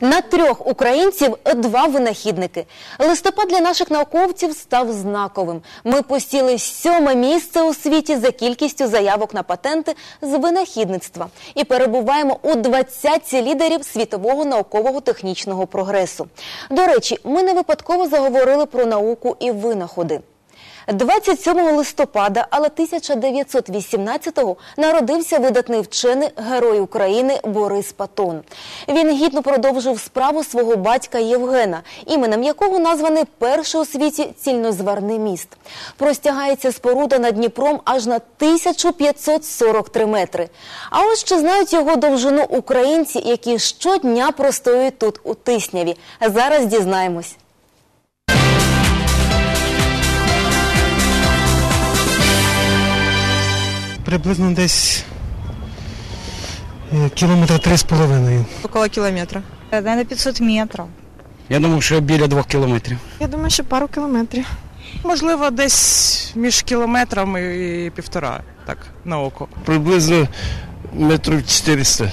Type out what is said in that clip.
На трьох українців два винахідники. Листопад для наших науковців став знаковим. Ми посіли сьоме місце у світі за кількістю заявок на патенти з винахідництва і перебуваємо у двадцятці лідерів світового наукового технічного прогресу. До речі, ми не випадково заговорили про науку і винаходи. 27 листопада, але 1918-го народився видатний вчений герой України Борис Патон. Він гідно продовжив справу свого батька Євгена, іменем якого названий перший у світі цільнозварний міст. Простягається споруда над Дніпром аж на 1543 метри. А ось чи знають його довжину українці, які щодня простоюють тут у Тисняві. Зараз дізнаємось. Приблизно десь е, кілометра три з половиною. Около кілометра. Наверное, 500 метрів. Я думаю, що біля двох кілометрів. Я думаю, що пару кілометрів. Можливо, десь між кілометром і півтора, так, на око. Приблизно метрів 400.